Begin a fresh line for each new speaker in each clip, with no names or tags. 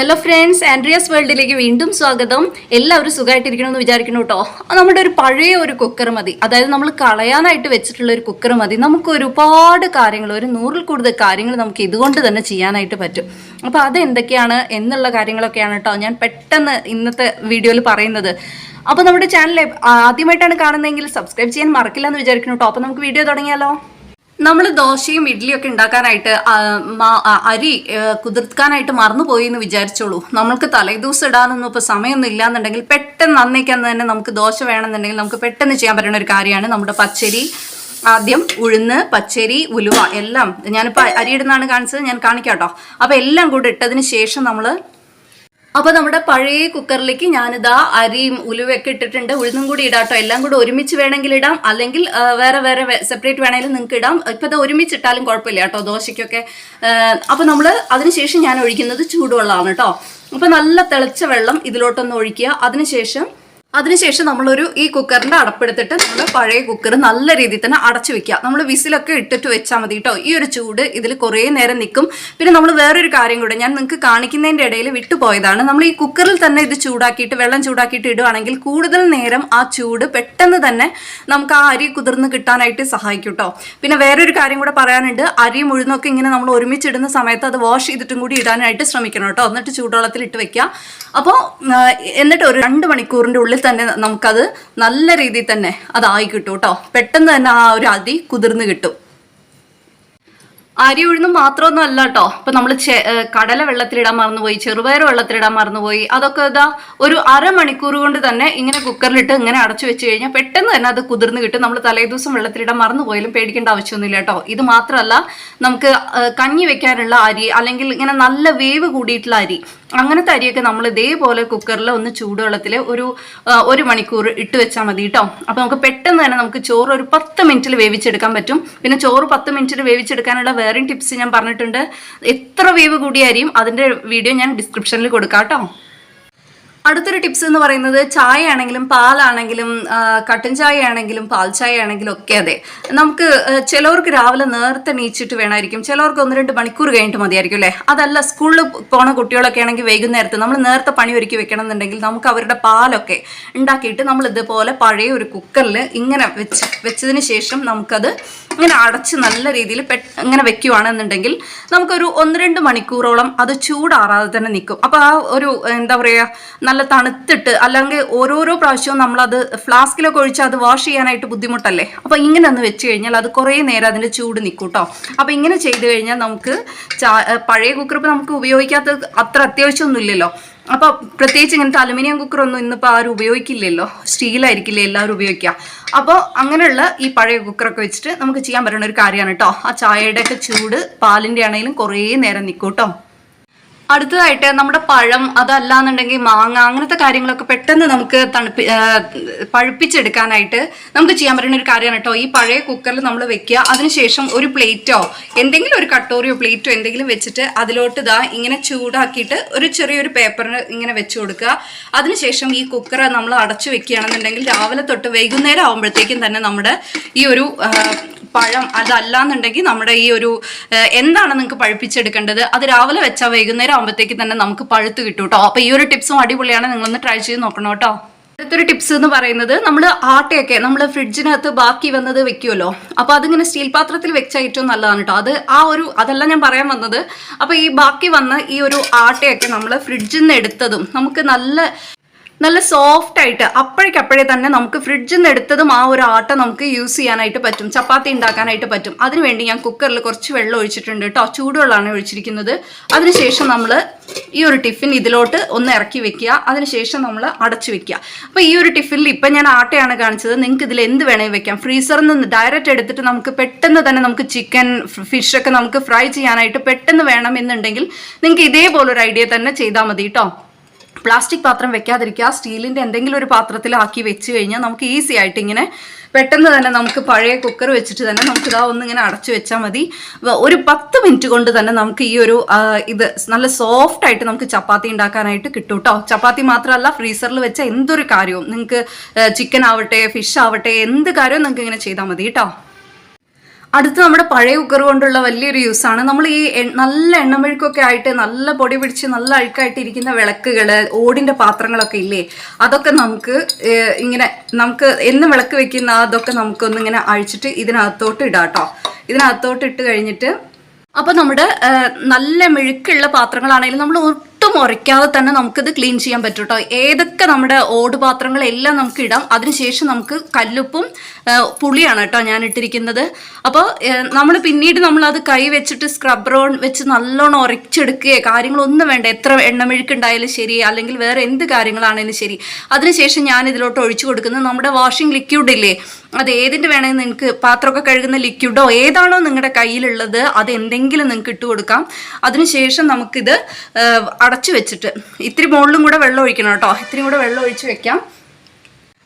Hello friends Andreas വേൾഡിലേക്ക് വീണ്ടും സ്വാഗതം. എല്ലാവരും സുഖമായിട്ടിരിക്കണമെന്ന് വിചാരിക്കണം കേട്ടോ. നമ്മുടെ ഒരു പഴയ ഒരു കുക്കർ മതി. അതായത് നമ്മൾ കളയാനായിട്ട് വെച്ചിട്ടുള്ള ഒരു കുക്കർ മതി. നമുക്ക് ഒരുപാട് കാര്യങ്ങൾ ഒരു നൂറിൽ കൂടുതൽ കാര്യങ്ങൾ നമുക്ക് ഇതുകൊണ്ട് തന്നെ ചെയ്യാനായിട്ട് പറ്റും. അപ്പോൾ അത് എന്തൊക്കെയാണ് എന്നുള്ള കാര്യങ്ങളൊക്കെയാണ് കേട്ടോ ഞാൻ പെട്ടെന്ന് ഇന്നത്തെ വീഡിയോയിൽ പറയുന്നത്. അപ്പോൾ നമ്മുടെ ചാനൽ ആദ്യമായിട്ടാണ് കാണുന്നതെങ്കിൽ സബ്സ്ക്രൈബ് ചെയ്യാൻ മറക്കില്ല എന്ന് വിചാരിക്കണം കേട്ടോ. അപ്പോൾ നമുക്ക് വീഡിയോ തുടങ്ങിയാലോ? നമ്മൾ ദോശയും ഇഡ്ഡലിയും ഒക്കെ ഉണ്ടാക്കാനായിട്ട് അരി കുതിർക്കാനായിട്ട് മറന്നുപോയി എന്ന് വിചാരിച്ചോളൂ. നമ്മൾക്ക് തലേദിവസം ഇടാനൊന്നും ഇപ്പോൾ സമയമൊന്നും ഇല്ലാന്നുണ്ടെങ്കിൽ പെട്ടെന്ന് അന്നേക്കാൻ തന്നെ നമുക്ക് ദോശ വേണമെന്നുണ്ടെങ്കിൽ നമുക്ക് പെട്ടെന്ന് ചെയ്യാൻ പറ്റുന്ന ഒരു കാര്യമാണ്. നമ്മുടെ പച്ചരി ആദ്യം ഉഴുന്ന് പച്ചരി ഉലുവ എല്ലാം ഞാനിപ്പോൾ അരിയിടുന്നാണ് കാണിച്ചത്. ഞാൻ കാണിക്കാം കേട്ടോ അപ്പോൾ എല്ലാം കൂടെ ഇട്ടതിന് ശേഷം നമ്മൾ അപ്പൊ നമ്മുടെ പഴയ കുക്കറിലേക്ക് ഞാനിതാ അരിയും ഉലുവൊക്കെ ഇട്ടിട്ടുണ്ട്. ഉഴുന്നും കൂടി ഇടാട്ടോ. എല്ലാം കൂടി ഒരുമിച്ച് വേണമെങ്കിൽ ഇടാം. അല്ലെങ്കിൽ വേറെ വേറെ സെപ്പറേറ്റ് വേണമെങ്കിലും നിങ്ങൾക്ക് ഇടാം. ഇപ്പൊ ഇത് ഒരുമിച്ച് ഇട്ടാലും കുഴപ്പമില്ല കേട്ടോ ദോശയ്ക്കൊക്കെ. ആ, അപ്പൊ നമ്മൾ അതിനുശേഷം ഞാൻ ഒഴിക്കുന്നത് ചൂടുവെള്ളമാണ് കേട്ടോ. അപ്പൊ നല്ല തിളച്ച വെള്ളം ഇതിലോട്ടൊന്ന് ഒഴിക്കുക. അതിനുശേഷം അതിനുശേഷം നമ്മളൊരു ഈ കുക്കറിന്റെ അടപ്പെടുത്തിട്ട് നമ്മൾ പഴയ കുക്കർ നല്ല രീതിയിൽ തന്നെ അടച്ചു വെക്കുക. നമ്മൾ വിസിലൊക്കെ ഇട്ടിട്ട് വെച്ചാൽ മതി കേട്ടോ. ഈ ഒരു ചൂട് ഇതിൽ കുറേ നേരം നിൽക്കും പിന്നെ നമ്മൾ വേറൊരു കാര്യം കൂടെ ഞാൻ നിങ്ങൾക്ക് കാണിക്കുന്നതിന്റെ ഇടയിൽ വിട്ടുപോയതാണ്. നമ്മൾ ഈ കുക്കറിൽ തന്നെ ഇത് ചൂടാക്കിയിട്ട് വെള്ളം ചൂടാക്കിയിട്ട് ഇടുവാണെങ്കിൽ കൂടുതൽ നേരം ആ ചൂട് പെട്ടെന്ന് തന്നെ നമുക്ക് ആ അരി കുതിർന്ന് കിട്ടാനായിട്ട് സഹായിക്കും കേട്ടോ. പിന്നെ വേറൊരു കാര്യം കൂടെ പറയാനുണ്ട്. അരിയും ഉഴുന്നൊക്കെ ഇങ്ങനെ നമ്മൾ ഒരുമിച്ചിടുന്ന സമയത്ത് അത് വാഷ് ചെയ്തിട്ടും കൂടി ഇടാനായിട്ട് ശ്രമിക്കണം കേട്ടോ. എന്നിട്ട് ചൂടുവെള്ളത്തിൽ ഇട്ട് വെക്കുക അപ്പോൾ എന്നിട്ട് ഒരു രണ്ട് മണിക്കൂറിന്റെ ഉള്ളിൽ തന്നെ നമുക്കത് നല്ല രീതിയിൽ തന്നെ അതായി കിട്ടും കേട്ടോ. പെട്ടെന്ന് തന്നെ ആ ഒരു അരി കുതിർന്ന് കിട്ടും. അരി ഉഴുന്ന് മാത്രമൊന്നും അല്ല കേട്ടോ. ഇപ്പൊ നമ്മൾ കടല വെള്ളത്തിലിടാൻ മറന്നുപോയി ചെറുപയർ വെള്ളത്തിലിടാൻ മറന്നുപോയി അതൊക്കെ ഇതാ ഒരു അരമണിക്കൂർ കൊണ്ട് തന്നെ ഇങ്ങനെ കുക്കറിലിട്ട് ഇങ്ങനെ അടച്ചു വെച്ച് കഴിഞ്ഞാൽ പെട്ടെന്ന് തന്നെ അത് കുതിർന്ന് കിട്ടും. നമ്മൾ തലേദിവസം വെള്ളത്തിലിടാൻ മറന്നുപോയാലും പേടിക്കേണ്ട ആവശ്യമൊന്നുമില്ല കേട്ടോ. ഇത് മാത്രമല്ല നമുക്ക് കഞ്ഞി വെക്കാനുള്ള അരി അല്ലെങ്കിൽ ഇങ്ങനെ നല്ല വേവ് കൂടിയിട്ടുള്ള അരി അങ്ങനത്തെ അരിയൊക്കെ നമ്മൾ ഇതേപോലെ കുക്കറിൽ ഒന്ന് ചൂടുവെള്ളത്തിൽ ഒരു ഒരു മണിക്കൂർ ഇട്ട് വെച്ചാൽ മതി കേട്ടോ അപ്പോൾ നമുക്ക് പെട്ടെന്ന് തന്നെ നമുക്ക് ചോറ് ഒരു പത്ത് മിനിറ്റിൽ വേവിച്ചെടുക്കാൻ പറ്റും. പിന്നെ ചോറ് പത്ത് മിനിറ്റിൽ വേവിച്ചെടുക്കാനുള്ള വേറെയും ടിപ്സ് ഞാൻ പറഞ്ഞിട്ടുണ്ട്. എത്ര വേവ് കൂടിയ അരിയും അതിന്റെ വീഡിയോ ഞാൻ ഡിസ്ക്രിപ്ഷനിൽ കൊടുക്കാം കേട്ടോ അടുത്തൊരു ടിപ്സ് എന്ന് പറയുന്നത് ചായ ആണെങ്കിലും പാലാണെങ്കിലും കട്ടൻ ചായ ആണെങ്കിലും പാൽ ചായ ആണെങ്കിലും ഒക്കെ അതെ. നമുക്ക് ചിലവർക്ക് രാവിലെ നേരത്തെ നീച്ചിട്ട് വേണമായിരിക്കും ചിലവർക്ക് ഒന്ന് രണ്ട് മണിക്കൂർ കഴിഞ്ഞിട്ട് മതിയായിരിക്കും അല്ലേ? അതല്ല സ്കൂളിൽ പോണ കുട്ടികളൊക്കെ ആണെങ്കിൽ വൈകുന്നേരത്ത് നമ്മൾ നേരത്തെ പണി ഒരുക്കി വെക്കണം എന്നുണ്ടെങ്കിൽ നമുക്ക് അവരുടെ പാലൊക്കെ ഉണ്ടാക്കിയിട്ട് നമ്മൾ ഇതുപോലെ പഴയ ഒരു കുക്കറിൽ ഇങ്ങനെ വെച്ച് വെച്ചതിന് ശേഷം നമുക്കത് ഇങ്ങനെ അടച്ച് നല്ല രീതിയിൽ ഇങ്ങനെ വെക്കുവാണെന്നുണ്ടെങ്കിൽ നമുക്കൊരു ഒന്ന് രണ്ട് മണിക്കൂറോളം അത് ചൂടാറാതെ തന്നെ നിൽക്കും. അപ്പോൾ ആ ഒരു എന്താ പറയുക നല്ല തണുത്തിട്ട് അല്ലെങ്കിൽ ഓരോരോ പ്രാവശ്യവും നമ്മളത് ഫ്ലാസ്കിലൊക്കെ ഒഴിച്ച് അത് വാഷ് ചെയ്യാനായിട്ട് ബുദ്ധിമുട്ടല്ലേ? അപ്പോൾ ഇങ്ങനെ ഒന്ന് വെച്ച് കഴിഞ്ഞാൽ അത് കുറേ നേരം അതിന്റെ ചൂട് നിൽക്കും കേട്ടോ അപ്പോൾ ഇങ്ങനെ ചെയ്ത് കഴിഞ്ഞാൽ നമുക്ക് പഴയ കുക്കർ ഇപ്പോൾ നമുക്ക് ഉപയോഗിക്കാത്ത അത്ര അത്യാവശ്യമൊന്നുമില്ലല്ലോ. അപ്പോൾ പ്രത്യേകിച്ച് ഇങ്ങനത്തെ അലുമിനിയം കുക്കറൊന്നും ഇന്നിപ്പോൾ ആരും ഉപയോഗിക്കില്ലല്ലോ. സ്റ്റീലായിരിക്കില്ലേ എല്ലാവരും ഉപയോഗിക്കുക അപ്പോൾ അങ്ങനെയുള്ള ഈ പഴയ കുക്കറൊക്കെ വെച്ചിട്ട് നമുക്ക് ചെയ്യാൻ പറ്റുന്ന ഒരു കാര്യമാണ് കേട്ടോ ആ ചായയുടെയൊക്കെ ചൂട് പാലിന്റെ ആണെങ്കിലും കുറേ നേരം നിൽക്കും കേട്ടോ അടുത്തതായിട്ട് നമ്മുടെ പഴം അതല്ലാന്നുണ്ടെങ്കിൽ മാങ്ങ അങ്ങനത്തെ കാര്യങ്ങളൊക്കെ പെട്ടെന്ന് നമുക്ക് തണുപ്പി പഴുപ്പിച്ചെടുക്കാനായിട്ട് നമുക്ക് ചെയ്യാൻ പറ്റുന്ന ഒരു കാര്യമാണ് കേട്ടോ. ഈ പഴയ കുക്കറിൽ നമ്മൾ വെക്കുക. അതിനുശേഷം ഒരു പ്ലേറ്റോ എന്തെങ്കിലും ഒരു കട്ടോറിയോ പ്ലേറ്റോ എന്തെങ്കിലും വെച്ചിട്ട് അതിലോട്ട് ഇതാ ഇങ്ങനെ ചൂടാക്കിയിട്ട് ഒരു ചെറിയൊരു പേപ്പറിന് ഇങ്ങനെ വെച്ച് കൊടുക്കുക. അതിനുശേഷം ഈ കുക്കർ നമ്മൾ അടച്ചു വെക്കുകയാണെന്നുണ്ടെങ്കിൽ രാവിലെ തൊട്ട് വൈകുന്നേരം ആകുമ്പോഴത്തേക്കും തന്നെ നമ്മുടെ ഈ ഒരു പഴം അതല്ലാന്നുണ്ടെങ്കിൽ നമ്മുടെ ഈ ഒരു എന്താണ് നിങ്ങൾക്ക് പഴുപ്പിച്ചെടുക്കേണ്ടത് അത് രാവിലെ വെച്ചാൽ വൈകുന്നേരം ആകുമ്പോഴത്തേക്ക് തന്നെ നമുക്ക് പഴുത്ത് കിട്ടും കേട്ടോ അപ്പോൾ ഈ ഒരു ടിപ്സും അടിപൊളിയാണ്. നിങ്ങളൊന്ന് ട്രൈ ചെയ്ത് നോക്കണം കേട്ടോ അടുത്തൊരു ടിപ്സ് എന്ന് പറയുന്നത് നമ്മൾ ആട്ടയൊക്കെ നമ്മൾ ഫ്രിഡ്ജിനകത്ത് ബാക്കി വന്നത് വെക്കുമല്ലോ അപ്പോൾ അതിങ്ങനെ സ്റ്റീൽ പാത്രത്തിൽ വെച്ചാൽ ഏറ്റവും നല്ലതാണ് കേട്ടോ അത് ആ ഒരു അതല്ല ഞാൻ പറയാൻ വന്നത്. അപ്പോൾ ഈ ബാക്കി വന്ന ഈ ഒരു ആട്ടയൊക്കെ നമ്മൾ ഫ്രിഡ്ജിൽ നിന്ന് എടുത്തതും നമുക്ക് നല്ല നല്ല സോഫ്റ്റ് ആയിട്ട് അപ്പോഴേക്കപ്പോഴേ തന്നെ നമുക്ക് ഫ്രിഡ്ജിൽ നിന്ന് എടുത്തതും ആ ഒരു ആട്ട നമുക്ക് യൂസ് ചെയ്യാനായിട്ട് പറ്റും. ചപ്പാത്തി ഉണ്ടാക്കാനായിട്ട് പറ്റും. അതിനുവേണ്ടി ഞാൻ കുക്കറിൽ കുറച്ച് വെള്ളം ഒഴിച്ചിട്ടുണ്ട് കേട്ടോ ചൂടുവെള്ളമാണ് ഒഴിച്ചിരിക്കുന്നത്. അതിനുശേഷം നമ്മൾ ഈ ഒരു ടിഫിൻ ഇതിലോട്ട് ഒന്ന് ഇറക്കി വെക്കുക. അതിനുശേഷം നമ്മൾ അടച്ചു വെക്കുക. അപ്പോൾ ഈ ഒരു ടിഫിനിൽ ഇപ്പം ഞാൻ ആട്ടയാണ് കാണിച്ചത്. നിങ്ങൾക്ക് ഇതിൽ എന്ത് വേണമെങ്കിൽ വെക്കാം. ഫ്രീസറിൽ നിന്ന് ഡയറക്റ്റ് എടുത്തിട്ട് നമുക്ക് പെട്ടെന്ന് തന്നെ നമുക്ക് ചിക്കൻ ഫിഷൊക്കെ നമുക്ക് ഫ്രൈ ചെയ്യാനായിട്ട് പെട്ടെന്ന് വേണമെന്നുണ്ടെങ്കിൽ നിങ്ങൾക്ക് ഇതേപോലൊരു ഐഡിയ തന്നെ ചെയ്താൽ മതി കേട്ടോ പ്ലാസ്റ്റിക് പാത്രം വെക്കാതിരിക്കുക സ്റ്റീലിന്റെ എന്തെങ്കിലും ഒരു പാത്രത്തിലാക്കി വെച്ച് കഴിഞ്ഞാൽ നമുക്ക് ഈസി ആയിട്ട് ഇങ്ങനെ പെട്ടെന്ന് തന്നെ നമുക്ക് പഴയ കുക്കർ വെച്ചിട്ട് തന്നെ നമുക്ക് ഇതാ ഒന്നിങ്ങനെ അടച്ചു വെച്ചാൽ മതി. ഒരു പത്ത് മിനിറ്റ് കൊണ്ട് തന്നെ നമുക്ക് ഈ ഒരു ഇത് നല്ല സോഫ്റ്റ് ആയിട്ട് നമുക്ക് ചപ്പാത്തി ഉണ്ടാക്കാനായിട്ട് കിട്ടും കേട്ടോ ചപ്പാത്തി മാത്രമല്ല ഫ്രീസറിൽ വെച്ച എന്തൊരു കാര്യവും നിങ്ങൾക്ക് ചിക്കൻ ആവട്ടെ ഫിഷ് ആവട്ടെ എന്ത് കാര്യവും നിങ്ങൾക്ക് ഇങ്ങനെ ചെയ്താൽ മതി കേട്ടോ അടുത്ത് നമ്മുടെ പഴയ കുക്കർ കൊണ്ടുള്ള വലിയൊരു യൂസ് ആണ്. നമ്മൾ ഈ നല്ല എണ്ണമെഴുക്കൊക്കെ ആയിട്ട് നല്ല പൊടി പിടിച്ച് നല്ല അഴുക്കായിട്ട് ഇരിക്കുന്ന വിളക്കുകൾ ഓടിന്റെ പാത്രങ്ങളൊക്കെ ഇല്ലേ അതൊക്കെ നമുക്ക് ഇങ്ങനെ നമുക്ക് എന്ന് വിളക്ക് വെക്കുന്ന അതൊക്കെ നമുക്കൊന്ന് ഇങ്ങനെ അഴിച്ചിട്ട് ഇതിനകത്തോട്ട് ഇടാം കേട്ടോ ഇതിനകത്തോട്ട് ഇട്ട് കഴിഞ്ഞിട്ട് അപ്പോൾ നമ്മുടെ നല്ല മെഴുക്കുള്ള പാത്രങ്ങളാണെങ്കിലും നമ്മൾ ഉറയ്ക്കാതെ തന്നെ നമുക്കിത് ക്ലീൻ ചെയ്യാൻ പറ്റും കേട്ടോ ഏതൊക്കെ നമ്മുടെ ഓട് പാത്രങ്ങളെല്ലാം നമുക്ക് ഇടാം. അതിനുശേഷം നമുക്ക് കല്ലുപ്പും പുളിയാണ് കേട്ടോ ഞാൻ ഇട്ടിരിക്കുന്നത്. അപ്പോൾ നമ്മൾ പിന്നീട് നമ്മളത് കൈ വെച്ചിട്ട് സ്ക്രബ്രോൺ വെച്ച് നല്ലോണം ഉറച്ചെടുക്കുകയോ കാര്യങ്ങളൊന്നും വേണ്ട. എത്ര എണ്ണമെഴുക്കുണ്ടായാലും ശരി അല്ലെങ്കിൽ വേറെ എന്ത് കാര്യങ്ങളാണെങ്കിലും ശരി. അതിനുശേഷം ഞാൻ ഇതിലോട്ട് ഒഴിച്ചു കൊടുക്കുന്നത് നമ്മുടെ വാഷിംഗ് ലിക്വിഡ് ഇല്ലേ? അത് ഏതിന്റെ വേണമെങ്കിൽ നിങ്ങൾക്ക് പാത്രമൊക്കെ കഴുകുന്ന ലിക്വിഡോ ഏതാണോ നിങ്ങളുടെ കയ്യിലുള്ളത് അത് എന്തെങ്കിലും നിങ്ങൾക്ക് ഇട്ട് കൊടുക്കാം. അതിനുശേഷം നമുക്കിത് ഏഹ്, അടച്ചു വെച്ചിട്ട്. ഇത്തിരി മുകളിലും കൂടെ വെള്ളം ഒഴിക്കണം കേട്ടോ. ഇത്തിരി കൂടെ വെള്ളം ഒഴിച്ച് വെക്കാം.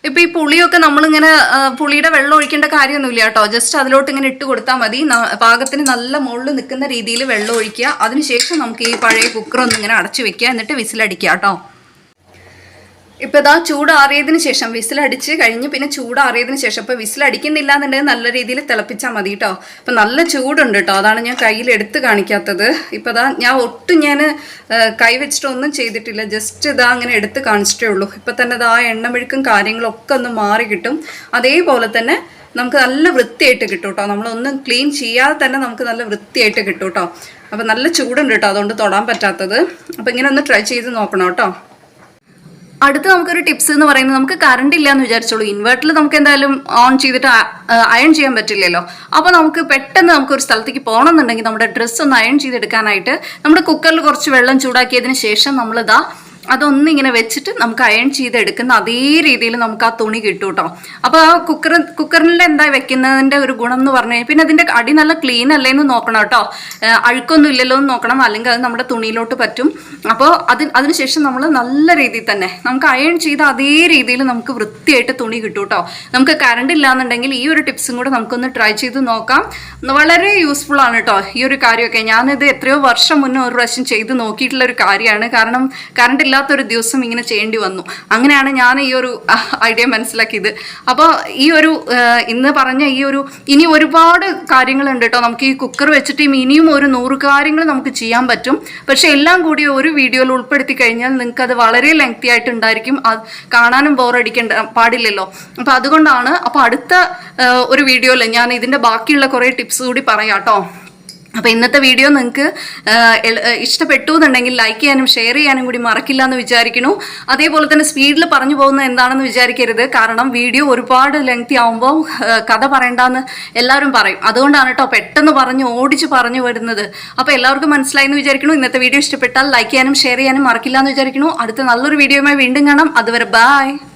ഇപ്പൊ ഈ പുളിയൊക്കെ നമ്മളിങ്ങനെ പുളിയുടെ വെള്ളം ഒഴിക്കേണ്ട കാര്യമൊന്നുമില്ല കേട്ടോ. ജസ്റ്റ് അതിലോട്ട് ഇങ്ങനെ ഇട്ട് കൊടുത്താൽ മതി. പാകത്തിന് നല്ല മുകളിൽ നിൽക്കുന്ന രീതിയിൽ വെള്ളം ഒഴിക്കുക. അതിനുശേഷം നമുക്ക് ഈ പഴയ ഇങ്ങനെ അടച്ചു വെക്കുക. എന്നിട്ട് വിസിലടിക്കുക കേട്ടോ. ഇപ്പൊ ഇതാ ചൂടാറിയതിന് ശേഷം വിസിലടിച്ച് കഴിഞ്ഞ് പിന്നെ ചൂടാറിയതിന് ശേഷം ഇപ്പൊ വിസിലടിക്കുന്നില്ല എന്നുണ്ടെങ്കിൽ നല്ല രീതിയിൽ തിളപ്പിച്ചാൽ മതി കേട്ടോ അപ്പൊ നല്ല ചൂടുണ്ട് കേട്ടോ അതാണ് ഞാൻ കയ്യിൽ എടുത്ത് കാണിക്കാത്തത്. ഇപ്പൊ ഇതാ ഞാൻ ഒട്ടും ഞാൻ കൈ വെച്ചിട്ടൊന്നും ചെയ്തിട്ടില്ല. ജസ്റ്റ് ഇതാ അങ്ങനെ എടുത്ത് കാണിച്ചിട്ടേ ഉള്ളൂ. ഇപ്പൊ തന്നെ ഇതാ എണ്ണമെഴുക്കും കാര്യങ്ങളൊക്കെ ഒന്ന് മാറി കിട്ടും. അതേപോലെ തന്നെ നമുക്ക് നല്ല വൃത്തിയായിട്ട് കിട്ടും കേട്ടോ നമ്മളൊന്നും ക്ലീൻ ചെയ്യാതെ തന്നെ നമുക്ക് നല്ല വൃത്തിയായിട്ട് കിട്ടും കേട്ടോ അപ്പം നല്ല ചൂടുണ്ട് കേട്ടോ അതുകൊണ്ട് തൊടാൻ പറ്റാത്തത്. അപ്പം ഇങ്ങനെ ഒന്ന് ട്രൈ ചെയ്ത് നോക്കണം കേട്ടോ അടുത്ത നമുക്കൊരു ടിപ്സ് എന്ന് പറയുന്നത് നമുക്ക് കറണ്ട് ഇല്ല എന്ന് വിചാരിച്ചോളൂ ഇൻവേർട്ടറിൽ നമുക്ക് എന്തായാലും ഓൺ ചെയ്തിട്ട് അയൺ ചെയ്യാൻ പറ്റില്ലല്ലോ. അപ്പോൾ നമുക്ക് പെട്ടെന്ന് നമുക്ക് ഒരു സ്ഥലത്തേക്ക് പോകണം എന്നുണ്ടെങ്കിൽ നമ്മുടെ ഡ്രസ്സ് ഒന്ന് അയൺ ചെയ്തെടുക്കാനായിട്ട് നമ്മുടെ കുക്കറിൽ കുറച്ച് വെള്ളം ചൂടാക്കിയതിന് ശേഷം നമ്മളിതാ അതൊന്നിങ്ങനെ വെച്ചിട്ട് നമുക്ക് അയൺ ചെയ്തെടുക്കുന്ന അതേ രീതിയിൽ നമുക്ക് ആ തുണി കിട്ടും കേട്ടോ അപ്പോൾ ആ കുക്കർ കുക്കറിൽ എന്താ വെക്കുന്നതിന്റെ ഒരു ഗുണം എന്ന് പറഞ്ഞു കഴിഞ്ഞാൽ പിന്നെ അതിന്റെ അടി നല്ല ക്ലീൻ അല്ലേന്ന് നോക്കണം കേട്ടോ അഴുക്കൊന്നും ഇല്ലല്ലോ എന്ന് നോക്കണം അല്ലെങ്കിൽ അത് നമ്മുടെ തുണിയിലോട്ട് പറ്റും. അപ്പോൾ അതിന് അതിനുശേഷം നമ്മൾ നല്ല രീതിയിൽ തന്നെ നമുക്ക് അയൺ ചെയ്ത അതേ രീതിയിൽ നമുക്ക് വൃത്തിയായിട്ട് തുണി കിട്ടും കേട്ടോ നമുക്ക് കറണ്ട് ഇല്ലാന്നുണ്ടെങ്കിൽ ഈ ഒരു ടിപ്സും കൂടെ നമുക്കൊന്ന് ട്രൈ ചെയ്ത് നോക്കാം. വളരെ യൂസ്ഫുൾ ആണ് കേട്ടോ ഈ ഒരു കാര്യമൊക്കെ. ഞാനിത് എത്രയോ വർഷം മുന്നേ ഒരു പ്രാവശ്യം ചെയ്ത് നോക്കിയിട്ടുള്ള ഒരു കാര്യമാണ്. കാരണം കറണ്ട് ഇല്ലാത്തൊരു ദിവസം ഇങ്ങനെ ചെയ്യേണ്ടി വന്നു. അങ്ങനെയാണ് ഞാൻ ഈ ഒരു ഐഡിയ മനസ്സിലാക്കിയത്. അപ്പോൾ ഈ ഒരു ഇന്ന് പറഞ്ഞ ഈ ഒരു ഇനി ഒരുപാട് കാര്യങ്ങളുണ്ട് കേട്ടോ നമുക്ക് ഈ കുക്കർ വെച്ചിട്ട് ഇനിയും ഒരു നൂറ് കാര്യങ്ങൾ നമുക്ക് ചെയ്യാൻ പറ്റും. പക്ഷെ എല്ലാം കൂടി ഒരു വീഡിയോയിൽ ഉൾപ്പെടുത്തി കഴിഞ്ഞാൽ നിങ്ങൾക്ക് അത് വളരെ ലെങ്തി ആയിട്ടുണ്ടായിരിക്കും അത് കാണാനും ബോറടിക്കേണ്ട പാടില്ലല്ലോ. അപ്പോൾ അതുകൊണ്ടാണ് അപ്പോൾ അടുത്ത ഒരു വീഡിയോയിൽ ഞാൻ ഇതിന്റെ ബാക്കിയുള്ള കുറേ ടിപ്സ് കൂടി പറയാം കേട്ടോ അപ്പോൾ ഇന്നത്തെ വീഡിയോ നിങ്ങൾക്ക് ഇഷ്ടപ്പെട്ടു എന്നുണ്ടെങ്കിൽ ലൈക്ക് ചെയ്യാനും ഷെയർ ചെയ്യാനും കൂടി മറക്കില്ല എന്ന് വിചാരിക്കുന്നു. അതേപോലെ തന്നെ സ്പീഡിൽ പറഞ്ഞു പോകുന്നത് എന്താണെന്ന് വിചാരിക്കരുത്. കാരണം വീഡിയോ ഒരുപാട് ലെങ്തി ആവുമ്പോൾ കഥ പറയണ്ടെന്ന് എല്ലാവരും പറയും. അതുകൊണ്ടാണ് കേട്ടോ പെട്ടെന്ന് പറഞ്ഞ് ഓടിച്ച് പറഞ്ഞു വരുന്നത് അപ്പോൾ എല്ലാവർക്കും മനസ്സിലായി എന്ന് വിചാരിക്കുന്നു. ഇന്നത്തെ വീഡിയോ ഇഷ്ടപ്പെട്ടാൽ ലൈക്ക് ചെയ്യാനും ഷെയർ ചെയ്യാനും മറക്കില്ല എന്ന് വിചാരിക്കുന്നു. അടുത്ത നല്ലൊരു വീഡിയോയുമായി വീണ്ടും കാണാം. അതുവരെ ബൈ